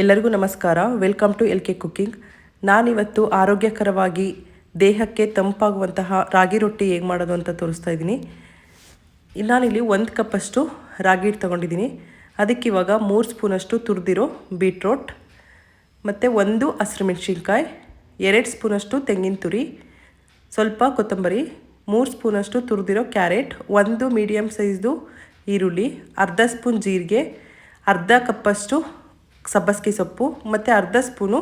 ಎಲ್ಲರಿಗೂ ನಮಸ್ಕಾರ. Welcome to L K cooking ನಾನಿವತ್ತು ಆರೋಗ್ಯಕರವಾಗಿ ದೇಹಕ್ಕೆ ತಂಪಾಗುವಂತಹ ರಾಗಿ ರೊಟ್ಟಿ ಹೇಗೆ ಮಾಡೋದು ಅಂತ ತೋರಿಸ್ತಾ ಇದ್ದೀನಿ. ನಾನಿಲ್ಲಿ ಒಂದು ಕಪ್ಪಷ್ಟು ರಾಗಿ ಹಿಟ್ಟು ತೊಗೊಂಡಿದ್ದೀನಿ. ಅದಕ್ಕೆ ಇವಾಗ ಮೂರು ಸ್ಪೂನಷ್ಟು ತುರಿದಿರೋ ಬೀಟ್ರೋಟ್, ಮತ್ತು ಒಂದು ಹಸಿರು ಮೆಣಸಿನ್ಕಾಯಿ, ಎರಡು ಸ್ಪೂನಷ್ಟು ತೆಂಗಿನ ತುರಿ, ಸ್ವಲ್ಪ ಕೊತ್ತಂಬರಿ, ಮೂರು ಸ್ಪೂನಷ್ಟು ತುರಿದಿರೋ ಕ್ಯಾರೆಟ್, ಒಂದು ಮೀಡಿಯಮ್ ಸೈಜ್ದು ಈರುಳ್ಳಿ, ಅರ್ಧ ಸ್ಪೂನ್ ಜೀರಿಗೆ, ಅರ್ಧ ಕಪ್ಪಷ್ಟು ಸಬ್ಬಸಿಗೆ ಸೊಪ್ಪು, ಮತ್ತು ಅರ್ಧ ಸ್ಪೂನು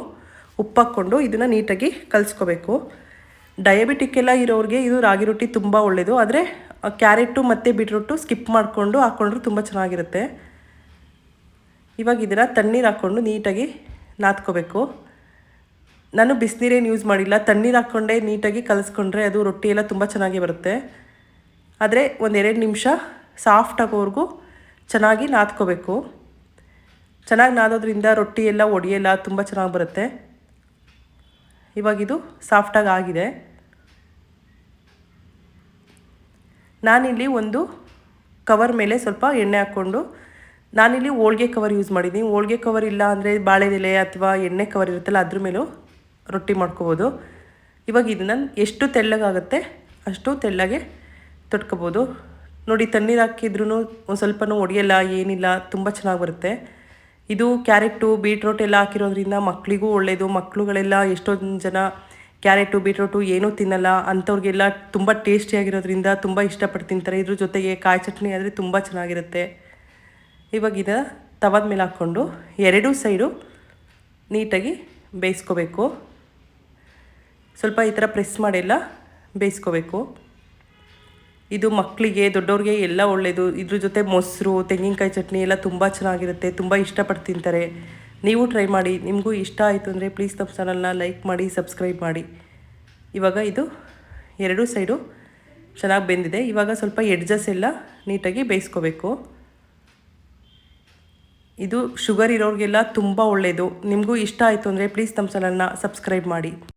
ಉಪ್ಪು ಹಾಕ್ಕೊಂಡು ಇದನ್ನು ನೀಟಾಗಿ ಕಲಿಸ್ಕೋಬೇಕು. ಡಯಾಬಿಟಿಕ್ ಎಲ್ಲ ಇರೋರಿಗೆ ಇದು ರಾಗಿ ರೊಟ್ಟಿ ತುಂಬ ಒಳ್ಳೆಯದು ಆದರೆ ಕ್ಯಾರೆಟು ಮತ್ತು ಬೀಟ್ರೂಟು ಸ್ಕಿಪ್ ಮಾಡಿಕೊಂಡು ಹಾಕ್ಕೊಂಡ್ರೆ ತುಂಬ ಚೆನ್ನಾಗಿರುತ್ತೆ. ಇವಾಗ ಇದನ್ನು ತಣ್ಣೀರು ಹಾಕ್ಕೊಂಡು ನೀಟಾಗಿ ನಾದ್ಕೋಬೇಕು. ನಾನು ಬಿಸಿನೀರೇನು ಯೂಸ್ ಮಾಡಿಲ್ಲ. ತಣ್ಣೀರು ಹಾಕ್ಕೊಂಡೇ ನೀಟಾಗಿ ಕಲಿಸ್ಕೊಂಡ್ರೆ ಅದು ರೊಟ್ಟಿ ಎಲ್ಲ ತುಂಬ ಚೆನ್ನಾಗಿ ಬರುತ್ತೆ. ಆದರೆ ಒಂದೆರಡು ನಿಮಿಷ ಸಾಫ್ಟ್ ಆಗೋವರೆಗೂ ಚೆನ್ನಾಗಿ ನಾದ್ಕೋಬೇಕು. ಚೆನ್ನಾಗಿ ನಾದೋದ್ರಿಂದ ರೊಟ್ಟಿ ಎಲ್ಲ ಒಡೆಯಲ್ಲ ತುಂಬ ಚೆನ್ನಾಗಿ ಬರುತ್ತೆ. ಇವಾಗಿದು ಸಾಫ್ಟಾಗಿ ಆಗಿದೆ. ನಾನಿಲ್ಲಿ ಒಂದು ಕವರ್ ಮೇಲೆ ಸ್ವಲ್ಪ ಎಣ್ಣೆ ಹಾಕ್ಕೊಂಡು, ನಾನಿಲ್ಲಿ ಹೋಳ್ಗೆ ಕವರ್ ಯೂಸ್ ಮಾಡಿದ್ದೀನಿ. ಹೋಳ್ಗೆ ಕವರ್ ಇಲ್ಲ ಅಂದರೆ ಬಾಳೆದೆಲೆ ಅಥವಾ ಎಣ್ಣೆ ಕವರ್ ಇರುತ್ತಲ್ಲ, ಅದ್ರ ಮೇಲೂ ರೊಟ್ಟಿ ಮಾಡ್ಕೋಬೋದು. ಇವಾಗ ಇದನ್ನು ಎಷ್ಟು ತೆಳ್ಳಗಾಗುತ್ತೆ ಅಷ್ಟು ತೆಳ್ಳಗೆ ತೊಟ್ಕೋಬೋದು. ನೋಡಿ, ತಣ್ಣೀರು ಹಾಕಿದ್ರೂ ಒಂದು ಸ್ವಲ್ಪನೂ ಒಡೆಯಲ್ಲ ಏನಿಲ್ಲ, ತುಂಬ ಚೆನ್ನಾಗಿ ಬರುತ್ತೆ. ಇದು ಕ್ಯಾರೆಟು ಬೀಟ್ರೋಟ್ ಎಲ್ಲ ಹಾಕಿರೋದ್ರಿಂದ ಮಕ್ಕಳಿಗೂ ಒಳ್ಳೆಯದು ಮಕ್ಕಳುಗಳೆಲ್ಲ ಎಷ್ಟೊಂದು ಜನ ಕ್ಯಾರೆಟು ಬೀಟ್ರೋಟು ಏನೂ ತಿನ್ನಲ್ಲ, ಅಂಥವ್ರಿಗೆಲ್ಲ ತುಂಬ ಟೇಸ್ಟಿಯಾಗಿರೋದ್ರಿಂದ ತುಂಬ ಇಷ್ಟಪಟ್ಟು ತಿಂತಾರೆ. ಇದ್ರ ಜೊತೆಗೆ ಕಾಯಿ ಚಟ್ನಿ ಆದರೆ ತುಂಬ ಚೆನ್ನಾಗಿರುತ್ತೆ. ಇವಾಗ ಇದು ತವದ ಮೇಲೆ ಹಾಕ್ಕೊಂಡು ಎರಡೂ ಸೈಡು ನೀಟಾಗಿ ಬೇಯಿಸ್ಕೋಬೇಕು. ಸ್ವಲ್ಪ ಈ ಥರ ಪ್ರೆಸ್ ಮಾಡಿಲ್ಲ ಬೇಯಿಸ್ಕೋಬೇಕು. ಇದು ಮಕ್ಕಳಿಗೆ, ದೊಡ್ಡವ್ರಿಗೆ ಎಲ್ಲ ಒಳ್ಳೆಯದು ಇದ್ರ ಜೊತೆ ಮೊಸರು, ತೆಂಗಿನಕಾಯಿ ಚಟ್ನಿ ಎಲ್ಲ ತುಂಬ ಚೆನ್ನಾಗಿರುತ್ತೆ. ತುಂಬ ಇಷ್ಟಪಟ್ಟು ತಿಂತಾರೆ. ನೀವು ಟ್ರೈ ಮಾಡಿ. ನಿಮಗೂ ಇಷ್ಟ ಆಯಿತು ಅಂದರೆ ಪ್ಲೀಸ್ ನಮ್ಮ ಚಾನಲ್ನ ಲೈಕ್ ಮಾಡಿ ಸಬ್ಸ್ಕ್ರೈಬ್ ಮಾಡಿ. ಇವಾಗ ಇದು ಎರಡೂ ಸೈಡು ಚೆನ್ನಾಗಿ ಬೆಂದಿದೆ. ಇವಾಗ ಸ್ವಲ್ಪ ಎಡ್ಜಸ್ ಎಲ್ಲ ನೀಟಾಗಿ ಬೇಯಿಸ್ಕೋಬೇಕು. ಇದು ಶುಗರ್ ಇರೋರಿಗೆಲ್ಲ ತುಂಬ ಒಳ್ಳೆಯದು ನಿಮಗೂ ಇಷ್ಟ ಆಯಿತು ಅಂದರೆ ಪ್ಲೀಸ್ ನಮ್ಮ ಚಾನಲ್ನ ಸಬ್ಸ್ಕ್ರೈಬ್ ಮಾಡಿ.